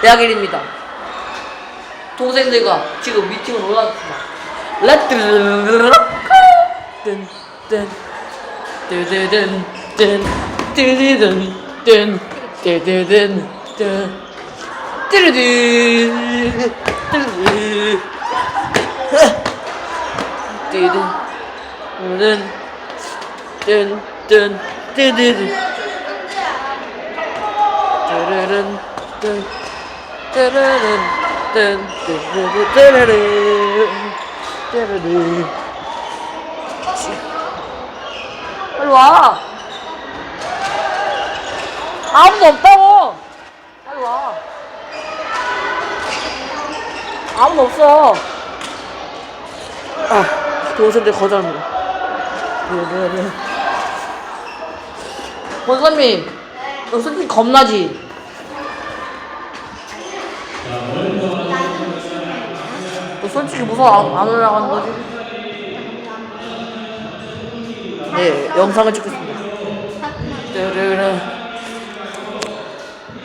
대학일입니다. 동생들과 지금 미팅을 올라왔습니다. 렛츠 뜬뜬 뜨드든 뜬 뜨드든 뜬 뜨드든 뜬 뜨르드 뜨르드 뜨든 뜨든 뜬뜬 뜨드든 뜨르른 뜬 뜨르른 뜬뜨 르르 뜨르르 뜨르르. 빨리 와. 아무도 없다고. 빨리 와. 아무도 없어. 아 동생들 거절합니다. 뜨르르. 권사님 너 솔직히 겁나지? 솔직히 무서워 안, 안 올라가는 거지? 네 영상을 찍겠습니다 르르르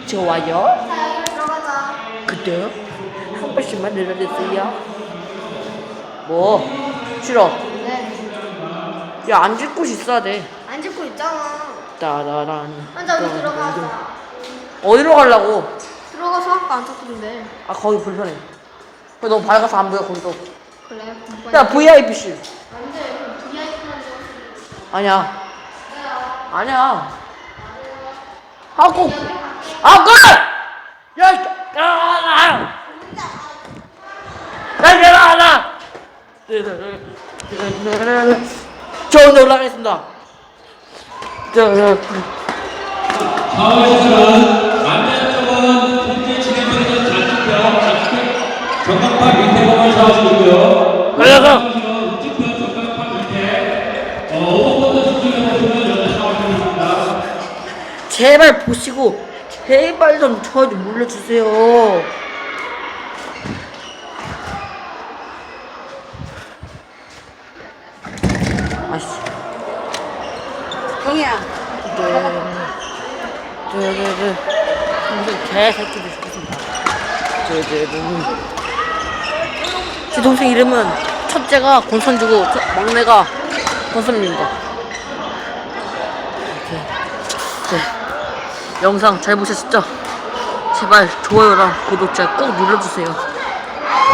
좋아요. 구독 한 번씩만 눌러주세요 뭐 싫어 네. 야 앉을 곳이 있어야 돼안 찍고 있잖아. 따라란 먼저 어디 들어가자. 어디로 가려고? 들어가서 아까 안 쳤던데. 아 거기 불편해 너무 밝아서 안 보여 거기도 그래. 야 VIP실 안돼. VIP만 아니야 아니야. 하고. 아 그래! 야 야나 야야나. 저 오늘 올라가겠습니다. 저, 저, 사회시설 전광판 밑에. 가려서 우측편 전광판 밑에 어, 수준에 있습니다. 제발 보시고 제발 좀 저 좀 물려주세요. 아씨. 형이야. 네네 네. 무슨 개새끼들 시켰습니다. 제 동생 이름은 첫째가 권선주고 첫- 막내가 권선입니다. 네. 영상 잘 보셨죠? 제발 좋아요랑 구독자 꼭 눌러주세요.